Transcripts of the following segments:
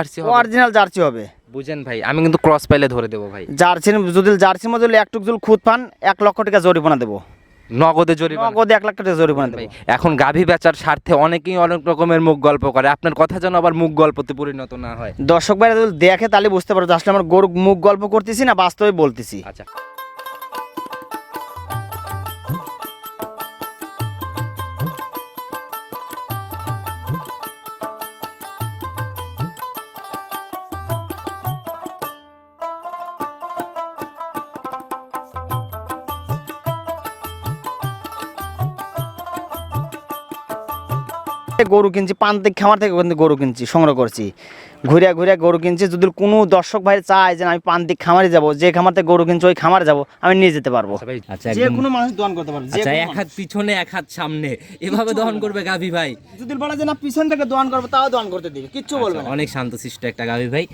Jersey হবে। Original Jersey হবে। বুঝেন ভাই আমি কিন্তু ক্রস পাইলে ধরে দেবো ভাই। জার্সি যদি জার্সির মধ্যে খুদ পান এক লক্ষ টাকা জরিমানা দেবো। নগদে জরিমানা। নগদে এক লাখ টাকা জরিমানা দেবো। এখন গাভী বেচার স্বার্থে অনেকেই অনেক রকমের মুখ গল্প করে। আপনার কথা যেন আবার মুখ গল্পতে পরিণত না হয়। দর্শক ভাইরা যদি দেখে তাহলে বুঝতে পারো আসলে আমার গরু মুখ গল্প করতেছি না বাস্তবে বলতেছি। আচ্ছা। গরু কিনছি প্রান্তিক খামার থেকে কিন্তু গরু কিনছি সংগ্রহ করছি। ঘুরিয়া ঘুরিয়া গরু কিনছি যদি কোনো দর্শক ভাই চায় যে আমি প্রান্তিক খামারে যাব যে খামার থেকে গরু কিনছি ওই খামারে যাব আমি নিয়ে যেতে পারব। আচ্ছা ভাই আচ্ছা যে কোনো মানুষ দোয়ান করতে পারবে আচ্ছা এক হাত পিছনে এক হাত সামনে এভাবে দহন করবে গাভী ভাই। যদি বলে যে না পিছন থেকে দোয়ান করবে তাও দোয়ান করতে দিবে কিচ্ছু বলবে আচ্ছা, না। অনেক শান্তশিষ্ট একটা গাভী ভাই।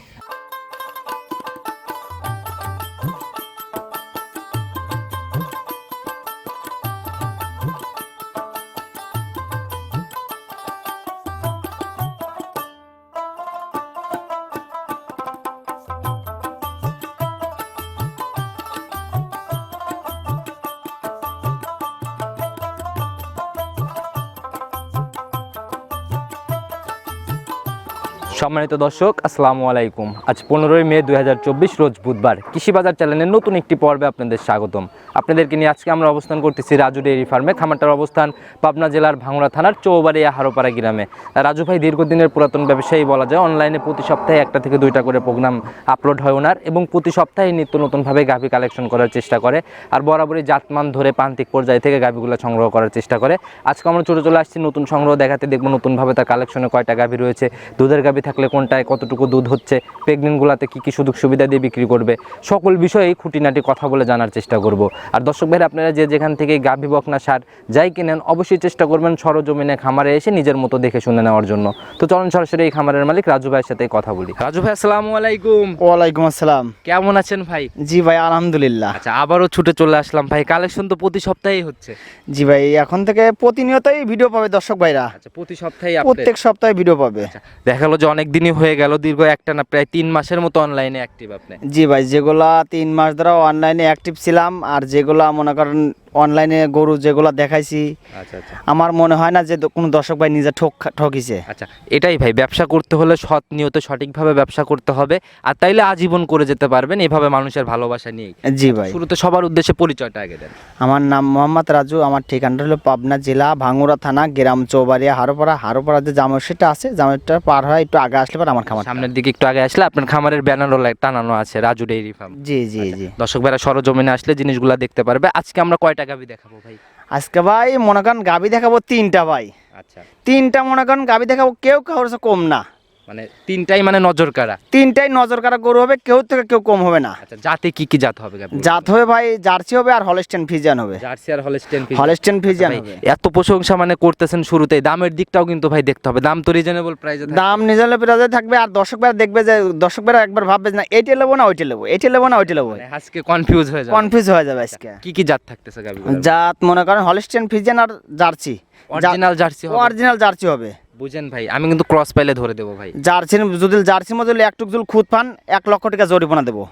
সম্মানিত দর্শক, আসসালামু আলাইকুম। আজ পনেরোই মে দু হাজার চব্বিশ, রোজ বুধবার। কৃষি বাজার চ্যানেলের নতুন একটি পর্বে আপনাদের স্বাগতম। আপনাদেরকে নিয়ে আজকে আমরা অবস্থান করতেছি রাজু ডেয়ারি ফার্মে, খামারটার অবস্থান পাবনা জেলার ভাঙড়া থানার চৌবাড়িয়া হারোপাড়া গ্রামে। রাজু ভাই, দীর্ঘদিনের পুরাতন ব্যবসায়ী বলা যায় অনলাইনে প্রতি সপ্তাহে একটা থেকে দুইটা করে প্রোগ্রাম আপলোড হয় ওনার এবং প্রতি সপ্তাহে নিত্য নতুনভাবে গাভী কালেকশন করার চেষ্টা করে আর বরাবরই জাতমান ধরে প্রান্তিক পর্যায় থেকে গাভীগুলো সংগ্রহ করার চেষ্টা করে। আজকে আমরা ছোটো চলে আসছি, নতুন সংগ্রহ দেখাতে দেখব নতুনভাবে তার কালেকশনে কয়টা গাভী রয়েছে, দুধের গাভী থাকলে কোনটায় কতটুকু দুধ হচ্ছে প্রেগনেন্টগুলোতে কী কী সুযোগ সুবিধা দিয়ে বিক্রি করবে সকল বিষয়েই খুঁটিনাটি কথা বলে জানার চেষ্টা করব। আর দর্শক ভাইরা আপনারা যে যেখান থেকে গাভী বকনা সার যাই কিনেন অবশ্যই চেষ্টা করবেন সরজমিনে খামারে এসে নিজের মতো দেখে শুনে নেওয়ার জন্য। তো চলুন সরাসরি এই খামারের মালিক রাজু ভাইয়ের সাথে কথা বলি। রাজু ভাই আসসালামু আলাইকুম। ওয়ালাইকুম আসসালাম। কেমন আছেন ভাই? জি ভাই আলহামদুলিল্লাহ। আচ্ছা আবারও ছুটে চলে আসলাম ভাই কালেকশন তো প্রতি সপ্তাহেই হচ্ছে। জি ভাই এখন থেকে প্রতিনিয়তই ভিডিও পাবে দর্শক ভাইরা। আচ্ছা প্রতি সপ্তাহে প্রত্যেক সপ্তাহে ভিডিও পাবে। দেখাল যে অনেক দিনই হয়ে গেল, দীর্ঘ একটা না প্রায় তিন মাসের মতো অনলাইনে অ্যাক্টিভ আপনি। জি ভাই, যেগুলা তিন মাস ধরে অনলাইনে অ্যাক্টিভ ছিলাম, আর যেগুলা মনে করেন অনলাইনে গরু যেগুলা দেখাইছি আচ্ছা আচ্ছা। আমার মনে হয় না যে কোনো দর্শক ভাই নিজে ঠক ঠকিছে। আচ্ছা এটাই ভাই ব্যবসা করতে হলে সৎ নিয়ত সঠিকভাবে ব্যবসা করতে হবে আর তাইলে আজীবন করে যেতে পারবেন এভাবে মানুষের ভালোবাসা নিয়ে জি ভাই। শুরুতে সবার উদ্দেশ্যে পরিচয়টা আগে দেন। আমার নাম মোহাম্মদ রাজু আমার ঠিকানাটা হলো পাবনা জেলা ভাঙ্গুড়া থানা গ্রাম চৌবাড়িয়া হারোপাড়া। হারোপাড়া যে জামশেরটা আছে জামশেরটা পার হয় একটু আগে আসলে পর আমার খামার সামনের দিকে একটু আগে আসলে আপনার খামারের ব্যানারও টানানো আছে রাজু ডেইরি ফার্ম। জি জি জি। দর্শক ভাইরা সরজমিনে আসলে জিনিসগুলো দেখতে পারবে। আজকে আমরা কয় গাবি দেখাবো ভাই। আজকে ভাই মনে করেন গাবি দেখাবো তিনটা ভাই। আচ্ছা। তিনটা মনে করেন গাবি দেখাবো কেউ কারোর কম না। মানে তিনটাই মানে নজর কাড়া? তিনটাই নজর কারা গরু হবে কেউ থেকে কেউ কম হবে না। আচ্ছা জাতে কি কি জাত হবে জাত হবে ভাই জার্সি হবে আর হলস্টেন ফিজিয়ান হবে। জার্সি আর হলস্টেন হলস্টেন ফিজিয়ান হবে। এত প্রশংসা মানে করতেছেন শুরুতেই। দামের দিকটাও কিন্তু ভাই দেখতে হবে। দাম তো রিজনেবল প্রাইসে দাম নিজের প্রাজে থাকবে আর দর্শক ভাইরা দেখবে যে দর্শক ভাইরা একবার ভাববে না এইটা নেব না ওইটা নেব এইটা নেব না ওইটা নেব। মানে আজকে কনফিউজ হয়ে যাবে। কনফিউজ হয়ে যাবে আজকে। কি কি জাত থাকতেছে গাভী জাত মনে করেন হলস্টেন ফিজিয়ান আর জার্সি। অরিজিনাল জার্সি হবে। অরিজিনাল জার্সি হবে। বুঝেন ভাই, আমি কিন্তু ক্রস পাইলে ধরে দেবো ভাই। জার্সি যদি জার্সির মধ্যে একটুক জুল খুদ পান, এক লক্ষ টাকা জরিমানা দেবো।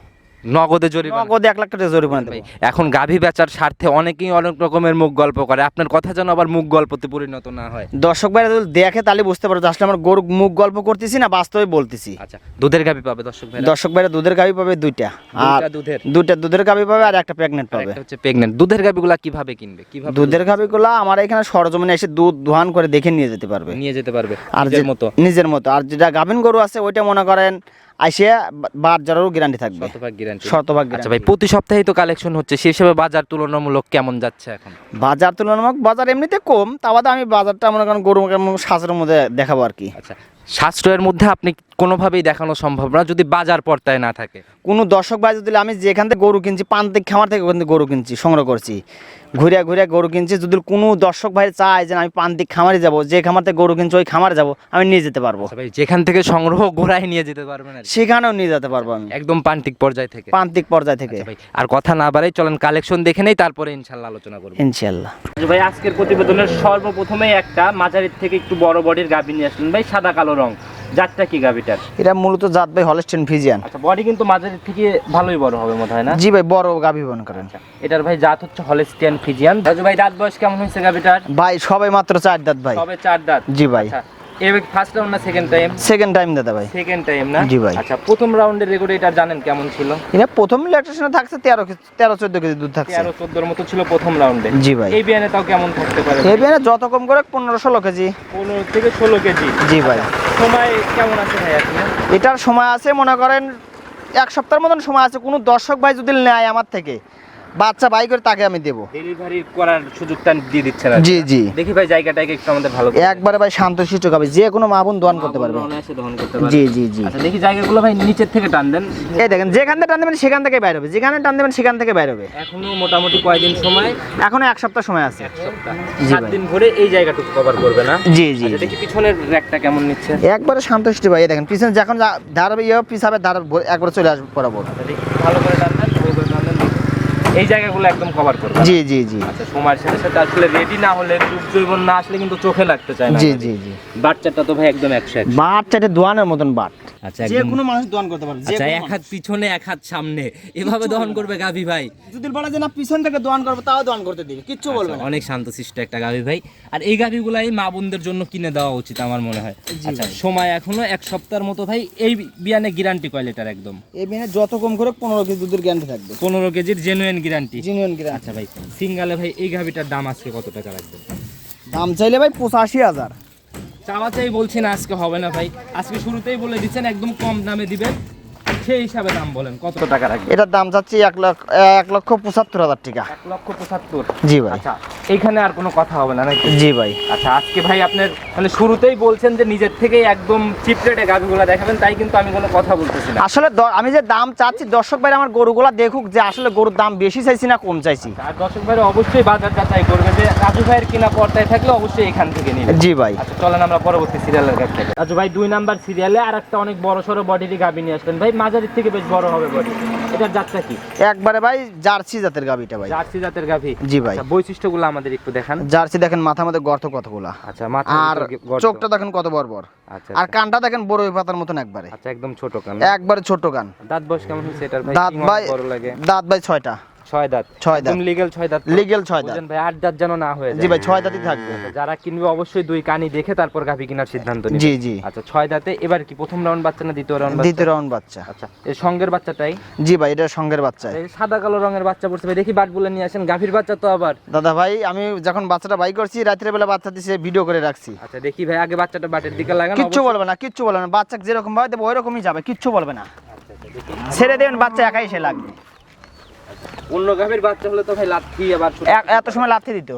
নগদে জরিমানা। নগদে এক লাখ টাকা জরিমানা ভাই, এখন গাভী বেচার স্বার্থে অনেকেই অনেক রকমের মুখ গল্প করে। আপনার কথা যেন আবার মুখ গল্পতে পরিণত না হয়। দর্শক ভাইরা যদি দেখে তাহলে বুঝতে পারো আসলে আমার গরু মুখ গল্প করতেছি না বাস্তবে বলতেছি। আচ্ছা দুধের গাভী পাবে দর্শক ভাই দর্শক ভাইরা দুধের গাভি পাবে দুইটা। আর দুধের? দুইটা দুধের গাভী পাবে আর একটা প্রেগনেন্ট পাবে। একটা হচ্ছে প্রেগনেন্ট দুধের গাভীগুলা কীভাবে কিনবে? কীভাবে দুধের গাভিগুলো আমার এখানে সরজমিনে এসে দুধ দোহান করে দেখে নিয়ে যেতে পারবে। নিয়ে যেতে পারবে আর যে- মতো? নিজের মতো। আর যেটা গাভিন গরু আছে ওইটা মনে করেন আইসে বাজারেরও গ্যারান্টি থাকবে। শতভাগ গ্যারান্টি শতভাগ আচ্ছা ভাই প্রতি সপ্তাহেই তো কালেকশন হচ্ছে। সেই হিসেবে বাজার তুলনামূলক কেমন যাচ্ছে এখন? বাজার তুলনামূলক বাজার এমনিতে কম তা বাদে আমি বাজারটা মনে করেন গরু সাজের মধ্যে দেখাবো আর কি। আচ্ছা সাশ্রয়ের মধ্যে আপনি কোনোভাবেই দেখানো সম্ভব না যদি বাজার পর্তায় না থাকে। কোনো দর্শক ভাই যদি আমি যেখান থেকে গরু কিনছি প্রান্তিক খামার থেকে ওখান থেকে গরু কিনছি সংগ্রহ করছি। ঘুরে ঘুরে গরু কিনছি যদি কোনো দর্শক ভাই চায় যে আমি প্রান্তিক খামারে যাব যে খামার থেকে গরু কিনছি ওই খামারে যাব আমি নিয়ে যেতে পারব। আচ্ছা যেখান থেকে সংগ্রহ গোড়ায় নিয়ে যেতে পারবেন। সেখানেও নিয়ে যেতে পারব আমি। একদম প্রান্তিক পর্যায় থেকে। প্রান্তিক পর্যায় থেকে। আচ্ছা ভাই আর কথা না বাড়াই চলেন কালেকশন দেখে নেই তারপরে ইনশাল্লাহ আলোচনা করব। ইনশাল্লাহ। ভাই আজকের প্রতিবেদনের সর্বপ্রথমে একটা মাঝারির থেকে একটু বড় বডির গাভী নিয়ে আসলেন ভাই সাদা কালো রং। জাতটা কি গাভিটার? এটা মূলত জাত ভাই হলস্টেন ফিজিয়ান আচ্ছা বডি কিন্তু মাঝারি থেকে ভালোই বড় হবে মনে হয় না? জি ভাই বড় গাভী মনে করেন। আচ্ছা এটার ভাই জাত হচ্ছে হলেস্টিয়ান ফিজিয়ান রাজু ভাই দাঁত বয়স কেমন হয়েছে গাভিটার? ভাই সবাই মাত্র চার দাঁত ভাই। তবে চার দাঁত? জি ভাই। আচ্ছা ফার্স্ট রাউন্ড না সেকেন্ড টাইম সেকেন্ড টাইম দাদা ভাই। সেকেন্ড টাইম না? জি ভাই। আচ্ছা প্রথম রাউন্ডের রেকর্ড এটা জানেন কেমন ছিল? এটা প্রথম ইলেকট্রিশনে থাকছে তেরো কেজি- তেরো চোদ্দ কেজি দুধ থাকছে। তেরো চোদ্দোর মতো ছিল প্রথম রাউন্ডে জি ভাই। এই বিয়ানে তাও কেমন থাকতে পারে? এই বিয়ানে যত কম করে পনেরো ষোলো কেজি। পনেরো থেকে ষোলো কেজি। জি ভাই। সময় কেমন এটার সময় আছে, মনে করেন, এক সপ্তাহের মতন সময় আছে। কোনো দর্শক ভাই যদি নেয় আমার থেকে বাচ্চা বাই করে তাকে আমি দেবো। ডেলিভারি করার সুযোগটা দিয়ে দিচ্ছে না জি জি। দেখি ভাই জায়গাটাকে একটু আমাদের ভালো একবারে ভাই শান্ত শিষ্ট হবে। যে কোনো মা বোন দোয়ান করতে পারবে। দহন করতে পারবে। জি জি জি। আচ্ছা দেখি জায়গাগুলো ভাই নিচের থেকে টান দেন। এই দেখেন যেখান থেকে টান দেবেন সেখান থেকে বাইর হবে। যেখানে টান দেবেন সেখান থেকে বাইর হবে। এখনও মোটামুটি কয়দিন সময়? এখনও এক সপ্তাহ সময় আছে। এক সপ্তাহ। সাত দিন ভরে এই জায়গাটুকু কভার করবে না? জি জি আচ্ছা, দেখি পিছনের র্যাকটা কেমন নিচ্ছে? একবারে শান্তশিষ্ট ভাই দেখেন পিছনে যখন দাঁড়াবে ইয়ে পিছাবে দাঁড়াবে একবারে চলে আসবে বরাবর। আচ্ছা দেখি ভালো করে টান দেন ভালো করে টান দেন দেখি। এই জায়গাগুলো একদম কভার করবে জি জি জি। আচ্ছা সময়ের সাথে সাথে আসলে রেডি না হলে যুগ জৈবন না আসলে কিন্তু চোখে লাগতে চায় না জি জি জি। বাচ্চাটা তো ভাই একদম একশো একশো। বাট চাটে দোয়ানের মতন বাট। আচ্ছা যে কোনো মানুষ দোয়ান করতে পারবে যে আচ্ছা এক হাত পিছনে এক হাত সামনে। এভাবে দহন করবে গাভী ভাই। যদি বলে যে না পিছন থেকে দোয়ান করবে তাও দোয়ান করতে দিবে কিচ্ছু বলবে না। অনেক শান্তশিষ্ট একটা গাভী ভাই। আর এই গাভীগুলাই মা বোনদের জন্য কিনে দেওয়া উচিত আমার মনে হয়। আচ্ছা সময় এখনও এক সপ্তাহের মতো ভাই। এই বিয়ানে গ্যারান্টি কয় লিটার একদম? এই বিয়ানে যত কম করে পনেরো কেজি দুধের গ্যারান্টি থাকবে। পনেরো কেজির জেনুইন গ্যারান্টি জিনিয়ন গ্যারান্টি আচ্ছা ভাই সিঙ্গালে ভাই এই গাভিটার দাম আজকে কত টাকা লাগবে? দাম চাইলে ভাই পঁচাশি হাজার। চাওয়াচাই বলছেন আজকে হবে না ভাই। আজকে শুরুতেই বলে দিচ্ছেন একদম কম দামে দিবেন। সেই হিসাবে দাম বলেন কত কত টাকা রাখবে এটার দাম চাচ্ছি এক লক্ষ পঁচাত্তর হাজার টাকা। এক লক্ষ পঁচাত্তর? জি ভাই। আচ্ছা এইখানে আর কোনো কথা হবে না নাকি? জি ভাই। আচ্ছা আজকে ভাই আপনার মানে শুরুতেই বলছেন যে নিজের থেকেই একদম চিপ রেটে গাভিগুলো দেখাবেন তাই কিন্তু আমি কোনো কথা বলতেছি না। আসলে আমি যে দাম চাচ্ছি দর্শক ভাই আমার গরুগুলা দেখুক যে আসলে গরুর দাম বেশি চাইছি না কম চাইছি। আর দর্শক ভাইরা অবশ্যই বাজার যাচাই করবে যে রাজু ভাইয়ের কিনা পর্দায় থাকলে অবশ্যই এখান থেকে নিবে। জি ভাই। আচ্ছা চলেন আমরা পরবর্তী সিরিয়ালের কাছ থেকে। রাজু ভাই দুই নাম্বার সিরিয়ালে আর একটা অনেক বড় সড়ো বডিরই গাভি নিয়ে আসলেন। ভাই মাঝারির থেকে বেশ বড় হবে বডি এটার জাতটা কি? একবারে ভাই জার্সি জাতের গাভিটা ভাই। জার্সি জাতের গাভি। জি ভাই। আচ্ছা বৈশিষ্ট্যগুলো আমাদের একটু দেখান। জার্সি দেখেন মাথা মধ্যে গর্ত কতগুলা। আচ্ছা মাথা আর চোখটা দেখেন কত বড় বড় আচ্ছা আর কানটা দেখেন বড় পাতার মতন একবারে। আচ্ছা একদম ছোট কান। একবারে ছোট কান। দাঁত বয়স কেমন হচ্ছে এটার ভাই? দাঁত ভাই বড় লাগে? দাঁত ভাই ছয়টা। ছয় দাঁত। ছয় দাঁত। লিগেল ছয় দাঁত লিগেল ছয় দাঁত। ভাই আট দাঁত যেন না হয়ে জি ভাই ছয় দাঁতই থাকবে। যারা কিনবে অবশ্যই দুই কানি দেখে তারপর গাভি কেনার সিদ্ধান্ত নিবে। জি জি। আচ্ছা ছয় দাঁতে এবার কি প্রথম রাউন্ড বাচ্চা না দ্বিতীয় রাউন্ড দ্বিতীয় রাউন্ড বাচ্চা। আচ্ছা এই সঙ্গের বাচ্চাটাই? জি ভাই এটা সঙ্গের বাচ্চা। এই সাদা কালো রঙের বাচ্চা পড়ছে ভাই দেখি বাটগুলো নিয়ে আসেন। গাভীর বাচ্চা তো আবার। দাদা ভাই আমি যখন বাচ্চাটা বাই করছি রাত্রে বেলা বাচ্চা দিছে ভিডিও করে রাখছি। আচ্ছা দেখি ভাই আগে বাচ্চাটা বাটের দিকে লাগান কিচ্ছু বলবে না কিচ্ছু বলবে না। বাচ্চা যেরকম ভাবে দেবো ওই রকমই যাবে কিচ্ছু বলবে না। ছেড়ে দেবেন বাচ্চা একাই সে লাগবে। অন্য গাভীর বাচ্চা হলে তো ভাই লাথি আবার এত সময় লাথি দিত।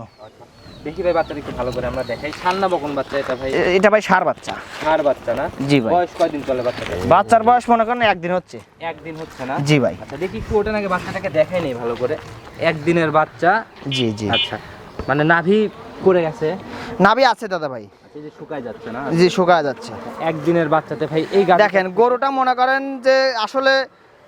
দেখি ভাই বাচ্চাটা একটু ভালো করে আমরা দেখাই। ছান্না বকন বাচ্চা এটা ভাই? এটা ভাই সার বাচ্চা। আর বাচ্চা না? জি ভাই। বয়স কয়দিন চলে বাচ্চাটা? বাচ্চার বয়স মনে করেন একদিন হচ্ছে। একদিন হচ্ছে না? জি ভাই। আচ্ছা দেখি একটু ওটা নাকি বাচ্চাটাকে দেখাই নেই ভালো করে। একদিনের বাচ্চা। জি জি। আচ্ছা মানে নাভি করে গেছে। নাভি আছে দাদা ভাই। আচ্ছা, যে শুকায় যাচ্ছে না? জি শুকায় যাচ্ছে। একদিনের বাচ্চাতে ভাই এই দেখেন গরুটা মনে করেন যে আসলে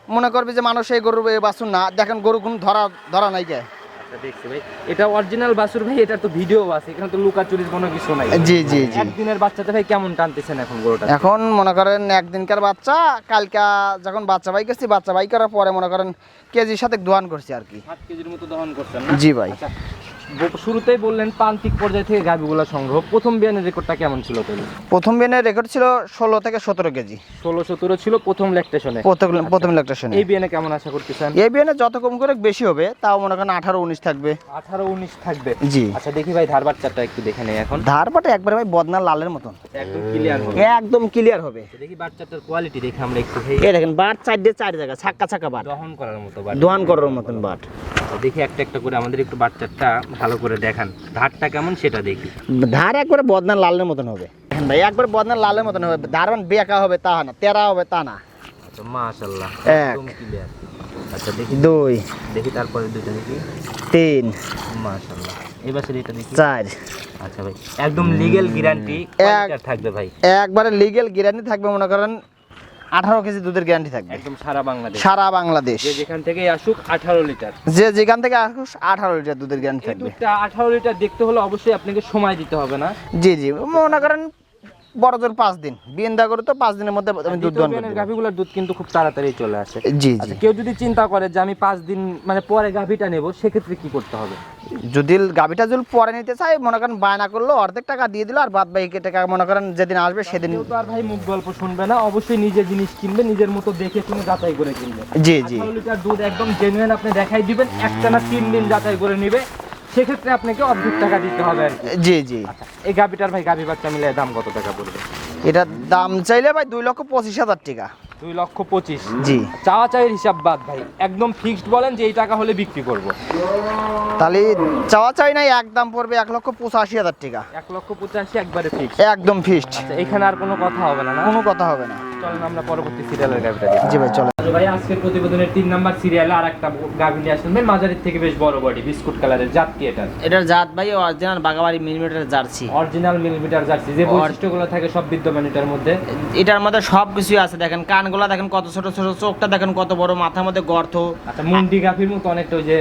মনে করবে যে মানুষ এই গরু বাসুন না দেখেন গরু কোনো ধরা ধরা নাই কে আচ্ছা দেখছি ভাই। এটা অরিজিনাল বাসুর ভাই এটার তো ভিডিও আছে এখানে তো লুকাচুরির কোনো কিছু নাই। জি জি জি। একদিনের বাচ্চাতে ভাই কেমন টানতেছেন এখন গরুটা? এখন মনে করেন একদিনকার বাচ্চা কালকা যখন বাচ্চা বাচ্চা করার পরে মনে করেন কেজির সাথে দোয়ান করছি আর কি। সাত কেজির মতো দহন করছেন জি ভাই। আচ্ছা শুরুতেই বললেন প্রান্তিক পর্যায় থেকে গাভিগুলো সংগ্রহ। প্রথম বিয়ানের রেকর্ডটা কেমন ছিল প্রথম বিয়ানের রেকর্ড ছিল ষোলো থেকে সতেরো কেজি। ষোলো সতেরো ছিল প্রথম ল্যাকটেশনে প্রথম প্রথম ইলেকট্রেশনে এই বিয়ানে কেমন আশা করতেছেন? এই বিয়ানে যত কম করে বেশি হবে তাও মনে করেন আঠারো উনিশ থাকবে। আঠারো উনিশ থাকবে। জি। আচ্ছা দেখি ভাই ধার বাচ্চাটা একটু দেখে নেই এখন। ধার পাটে একবারে ভাই বদনা লালের মতন। আচ্ছা, একদম ক্লিয়ার হবে। একদম ক্লিয়ার হবে। আচ্ছা, দেখি বাচ্চাটার কোয়ালিটি দেখে আমরা একটু এই দেখেন বাট চার দিয়ে চার জায়গা ছাক্কা ছাক্কা বাট। দহন করার মতো বাট। দোয়ান করার মতন বাট। আচ্ছা, দেখি একটা একটা করে আমাদের একটু বাচ্চাটা ভালো করে দেখান। ধারটা কেমন সেটা দেখি। ধার একবারে বদনা লালের মতন হবে। ভাই একবার বদনা লালের মতন হবে। ধারণ বেকা হবে তা না তেরা হবে তা না। আচ্ছা মাশাআল্লাহ। এক। আচ্ছা দেখি। দুই দেখি তারপরে দুইটা দেখি। তিন মাশাআল্লাহ। এবার এটা দেখি। চার। আচ্ছা ভাই একদম লিগ্যাল গ্যারান্টি থাকবে ভাই। একবারে লিগেল গ্যারান্টি থাকবে মনে করেন আঠারো কেজি দুধের গ্যারান্টি থাকবে। একদম সারা বাংলাদেশ। সারা বাংলাদেশ। যে যেখান থেকে আসুক আঠারো লিটার। যে যেখান থেকে আসুক আঠারো লিটার দুধের গ্যারান্টি থাকবে। আঠারো লিটার দেখতে হলে অবশ্যই আপনাকে সময় দিতে হবে না। জি জি। মনে করেন বড় জোর পাঁচ দিন। বিয়েন্দা করে তো পাঁচ দিনের মধ্যে আমি দুধ দহন করে। গাভিগুলোর দুধ কিন্তু খুব তাড়াতাড়ি চলে আসে। জি জি। আচ্ছা কেউ যদি চিন্তা করে যে আমি পাঁচ দিন মানে পরে গাভিটা নেব সেক্ষেত্রে কি করতে হবে? যদি গাভিটা যদি পরে নিতে চাই মনে করেন বায়না করল অর্ধেক টাকা দিয়ে দিল আর বাদ বাকি টাকা মনে করেন যেদিন আসবে সেদিন তো আর ভাই মুখ গল্প শুনবে না অবশ্যই নিজে জিনিস কিনবে নিজের মতো দেখে শুনে যাচাই করে কিনবে। জি জি। লিটার দুধ একদম জেনুইন আপনি দেখাই দিবেন একটা না তিন দিন যাচাই করে নিবে সেক্ষেত্রে আপনাকে অর্ধেক টাকা দিতে হবে আর কি। জি জি। আচ্ছা এই গাভিটার ভাই গাভি বাচ্চা মিলে দাম কত টাকা পড়বে? এটার দাম চাইলে ভাই দুই লক্ষ পঁচিশ হাজার টাকা। দুই লক্ষ পঁচিশ। জি। চাওয়া চাইয়ের হিসাব বাদ ভাই। একদম ফিক্সড বলেন যে এই টাকা হলে বিক্রি করব। তাহলে চাওয়া চাই নাই এক দাম পড়বে এক লক্ষ পঁচাশি হাজার টাকা। এক লক্ষ পঁচাশি একবারে ফিক্সড একদম ফিক্সড আচ্ছা এখানে আর কোনো কথা হবে না কোনো কথা হবে না। চলেন আমরা পরবর্তী সিরিয়ালের গাভিটা দেখি। জি ভাই চলে আচ্ছা ভাই আজকের প্রতিবেদনের তিন নাম্বার সিরিয়ালে আর একটা গাভি নিয়ে আসলেন ভাই। মাঝারির থেকে বেশ বড় বডি বিস্কুট কালারের জাত কি এটা এটার জাত ভাই অরিজিনাল বাগাবাড়ি millimetre Jersey. Original millimetre Jersey যে বৈশিষ্ট্যগুলো থাকে সব বিদ্যমান এটার মধ্যে। এটার মধ্যে সব কিছুই আছে দেখেন কানগুলা দেখেন কত ছোট ছোট চোখটা দেখেন কত বড় মাথার মধ্যে গর্ত। আচ্ছা মুন্ডি গাভির মতো অনেকটা ওই যে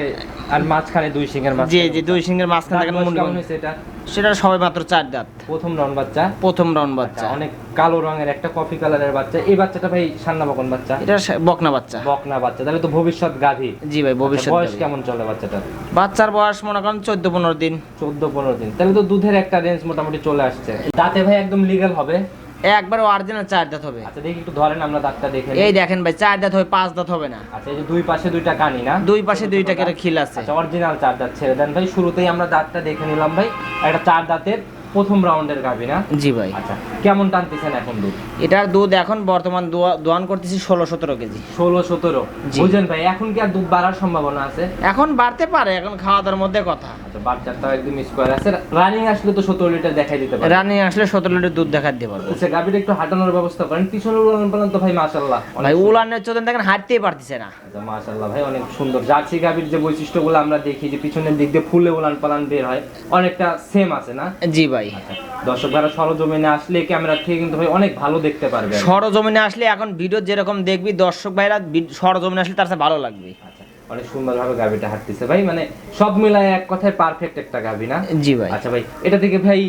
আর মাঝখানে দুই সিংহের মাছ জি জি দুই সিংহের মাঝখানে দেখেন মুন্ডি এটা? সেটা সবাই মাত্র চার দাঁত। প্রথম রন বাচ্চা? প্রথম রাউন্ড আচ্ছা বাচ্চা। অনেক কালো রঙের একটা কফি কালারের বাচ্চা। এই বাচ্চাটা ভাই সান্না বকন বাচ্চা? এটা বকনা বাচ্চা। বকনা বাচ্চা। তাহলে তো ভবিষ্যৎ গাভী। জি ভাই ভবিষ্যৎ বয়স কেমন চলে বাচ্চাটা বাচ্চার বয়স মনে করেন চোদ্দ পনেরো দিন। চোদ্দ পনেরো দিন। তাহলে তো দুধের একটা রেঞ্জ মোটামুটি চলে আসছে। দাঁতে ভাই একদম লিগ্যাল হবে। একবার অরিজিনাল চার দাঁত হবে। আচ্ছা দেখি একটু ধরেন আমরা দাঁতটা দেখে এই দেখেন ভাই চার দাঁত হবে পাঁচ দাঁত হবে না। আচ্ছা এই যে দুই পাশে দুইটা কানি না? দুই পাশে দুইটা করে খিল আছে। আচ্ছা অরিজিনাল চার দাঁত ছেড়ে দেন ভাই। শুরুতেই আমরা দাঁতটা দেখে নিলাম ভাই। একটা চার দাঁতের প্রথম রাউন্ডের গাভী না? জি ভাই। আচ্ছা কেমন টানতেছেন এখন দুধ? এটার দুধ এখন বর্তমান দোয়া- দোয়ান করতেছি ষোলো সতেরো কেজি। ষোলো সতেরো। বুঝলেন ভাই এখন কি আর দুধ বাড়ার সম্ভাবনা আছে? এখন বাড়তে পারে এখন খাওয়া দাওয়ার মধ্যে কথা। আচ্ছা বাচ্চাটাও একদম স্কোয়ার আছে। রানিং আসলে তো সতেরো লিটার দেখাই দিতে পারে। রানিং আসলে সতেরো লিটার দুধ দেখা দিতে পারব। আচ্ছা গাভীটা একটু হাঁটানোর ব্যবস্থা করেন। পিছনের উলান পালান তো ভাই মাশাল্লাহ ভাই উলানের চোদন দেখেন হাঁটতেই পারতেছে না। আচ্ছা মাশাল্লাহ ভাই অনেক সুন্দর। জার্সি গাভীর যে বৈশিষ্ট্যগুলো আমরা দেখি যে পিছনের দিক দিয়ে ফুলে উলান পালান বের হয় অনেকটা সেম আছে না? জি ভাই। আচ্ছা দর্শক ভাইরা সরজমিনে আসলে ক্যামেরা থেকে কিন্তু ভাই অনেক ভালো দেখতে পারবে সরজমিনে আসলে এখন ভিডিও যেরকম দেখবি দর্শক ভাইরা সরজমিনে আসলে তার সাথে ভালো লাগবে। আচ্ছা অনেক সুন্দরভাবে গাবিটা হাঁটতেছে। ভাই মানে সব মিলায় এক কথায় পারফেক্ট একটা গাবি না? জি ভাই। আচ্ছা ভাই এটা থেকে ভাই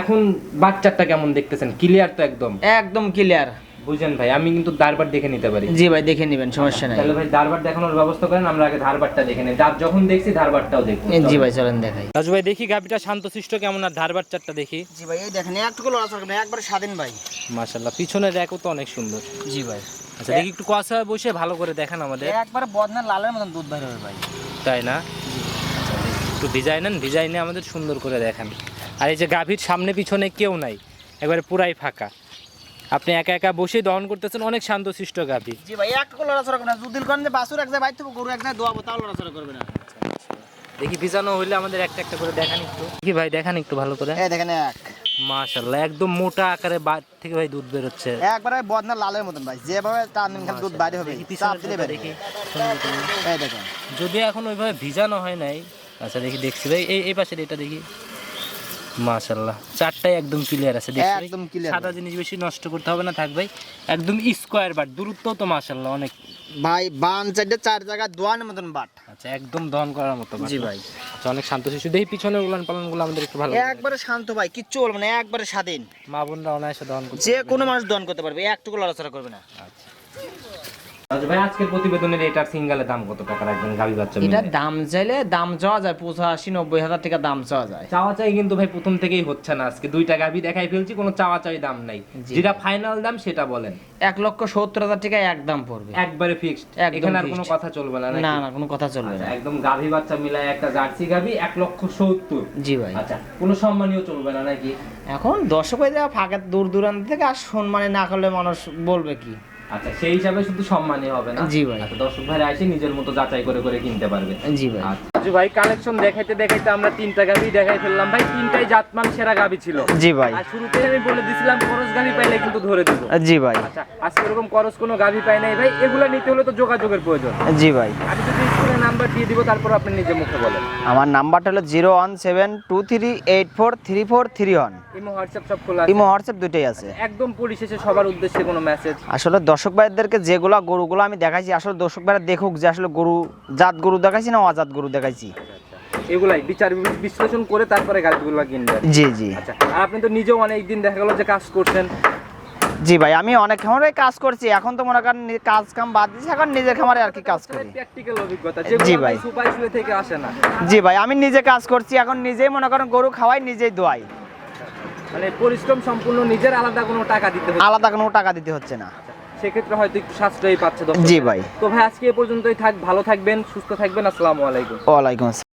এখন বাচ্চাটা কেমন দেখতেছেন? ক্লিয়ার তো একদম? একদম ক্লিয়ার বুঝেন ভাই আমি কিন্তু দারবার দেখে নিতে পারি। জি ভাই দেখে নেবেন সমস্যা নাই। তাহলে ভাই দারবার দেখানোর ব্যবস্থা করেন আমরা আগে ধারবারটা দেখে নিই। দাঁত যখন দেখছি ধারবারটাও দেখি জি ভাই চলেন দেখাই। রাজু ভাই দেখি গাভিটা শান্তশিষ্ট কেমন আর ধারবার চারটা দেখি। জি ভাই এই দেখেন একটুকু লড়াচড়া করবেন একবারে স্বাধীন ভাই। মাশাল্লাহ পিছনে র্যাকও তো অনেক সুন্দর। জি ভাই। আচ্ছা দেখি একটু কুয়াশা বসে ভালো করে দেখান আমাদের। একবারে বদনা লালের মতন দুধ বাইর হবে ভাই। তাই না? আচ্ছা, একটু ডিজাইন নেন ডিজাইনে আমাদের সুন্দর করে দেখান। আর এই যে গাভীর সামনে পিছনে কেউ নাই একবারে পুরাই ফাঁকা। আপনি একা একা বসে দহন করতেছেন অনেক শান্তশিষ্ট গাভী। জি ভাই একটুকু লড়াচড়া করবেন না। দুদিন করেন বাসুর এক জায়গায় বাইতে গরু এক জায়গায় দোয়াবো তাও লড়াচড়া করবে না। দেখি ভিজানো হইলে আমাদের একটা একটা করে দেখান একটু। কি ভাই দেখান একটু ভালো করে। এই দেখেন এক। মাশাল্লাহ একদম মোটা আকারে বাদ থেকে ভাই দুধ বেরোচ্ছে। একবারে বদনা লালের মতন ভাই যেভাবে টানবেন খালি দুধ বাইরে হবে। চাপ দিলে বের দেখি এই দেখেন। যদি এখন ওইভাবে ভিজানো হয় নাই আচ্ছা দেখি দেখছি ভাই এই এই পাশের এটা দেখি। মাশাল্লাহ চারটাই একদম ক্লিয়ার আছে একদম clear সাদা জিনিস বেশি নষ্ট করতে হবে না থাক ভাই। একদম স্কোয়ার বাট দূরত্ব তো মাশাল্লাহ অনেক। ভাই বান চারটে চার জায়গায় দোয়ানের মতন বাট আচ্ছা একদম দহন করার মতো জি ভাই। আচ্ছা অনেক শান্ত শিশু। দেখি পিছনের উলান পালনগুলো আমাদের একটু ভালো একবারে শান্ত ভাই কিচ্ছু বলব না একবারে স্বাধীন। মা বোনরা অনায়াসে দহন করতে যে কোনো মানুষ দন করতে পারবে একটুকু লড়াচড়া করবে না। আচ্ছা। ভাই আজকের প্রতিবেদনের এটার সিঙ্গেলের দাম কত টাকা রাখবেন? গাভী বাচ্চা এটার দাম চাইলে দাম চাওয়া যায় পঁচাশি নব্বই হাজার টাকা দাম চাওয়া যায়। চাওয়া চাই কিন্তু ভাই প্রথম থেকেই হচ্ছে না আজকে। দুইটা গাভী দেখাই ফেলছি কোনো চাওয়া চাই দাম নাই। যেটা ফাইনাল দাম সেটা বলেন। এক লক্ষ সত্তর হাজার টাকা এক দাম পড়বে। একবারে ফিক্সড এখানে আর কোনো কথা চলবে না না না কোনো কথা চলবে না। একদম গাভী বাচ্চা মিলায় একটা জার্সি গাভী এক লক্ষ সত্তর। জি ভাই। আচ্ছা কোনো সম্মানীয় চলবে না নাকি? এখন দর্শক যারা ফাঁকা দূর দূরান্ত থেকে আর সম্মানে না করলে মানুষ বলবে কি? আচ্ছা সেই হিসাবে শুধু সম্মানই হবে না? জি ভাই। আচ্ছা দর্শক ভাই আসে নিজের মতো যাচাই করে করে কিনতে পারবে। জি ভাই। আচ্ছা। ভাই কালেকশন দেখাইতে দেখাইতে আমরা তিনটা গাভী দেখাই ফেললাম। ভাই তিনটাই জাতমান সেরা গাবি ছিল। জি ভাই। আর শুরুতে আমি বলে দিছিলাম করস গাবি পাইলে কিন্তু ধরে দিব। জি ভাই। আচ্ছা আজকে এরকম করস কোনো গাভী পাই নাই ভাই এগুলা নিতে হলে তো যোগাযোগের প্রয়োজন। জি ভাই। আমি যদি নাম্বার দিয়ে দিব তারপর আপনি নিজে মুখে বলেন। আমার নাম্বারটা হলো zero one seven two three eight four three four three one. Imo WhatsApp সব খোলা ইমো হোয়াটসঅ্যাপ দুটোই আছে। একদম পরিশেষে সবার উদ্দেশ্যে কোনো মেসেজ আসলে দর্শক ভাইদেরকে যেগুলা গরুগুলো আমি দেখাইছি আসলে দর্শক ভাইরা দেখুক যে আসলে গরু জাত গরু দেখাইছি না অজাত গরু দেখাইছি। এগুলাই বিচার বিশ্লেষণ করে তারপরে গাড়িগুলো কিনবেন। জি জি। আচ্ছা আর আপনি তো নিজেও অনেক দিন দেখা গেল যে কাজ করছেন। জি ভাই আমি অনেক খামারে কাজ করছি এখন তো মনে করেন কাজ কাম বাদ দিয়েছি এখন নিজের খামারে আর কি কাজ করি। প্র্যাকটিক্যাল অভিজ্ঞতা জি ভাই। সুপার শুয়ে থেকে আসে না। জি ভাই আমি নিজে কাজ করছি এখন নিজেই মনে করেন গরু খাওয়াই নিজেই দোয়াই। মানে পরিশ্রম সম্পূর্ণ নিজের আলাদা কোনো টাকা দিতে আলাদা কোনো টাকা দিতে হচ্ছে না। সেক্ষেত্রে হয়তো একটু সাশ্রয়ী পাচ্ছে। জি ভাই। তো ভাই আজকে এ পর্যন্তই থাক ভালো থাকবেন সুস্থ থাকবেন আসসালামু আলাইকুম। ওয়ালাইকুম আসসালাম।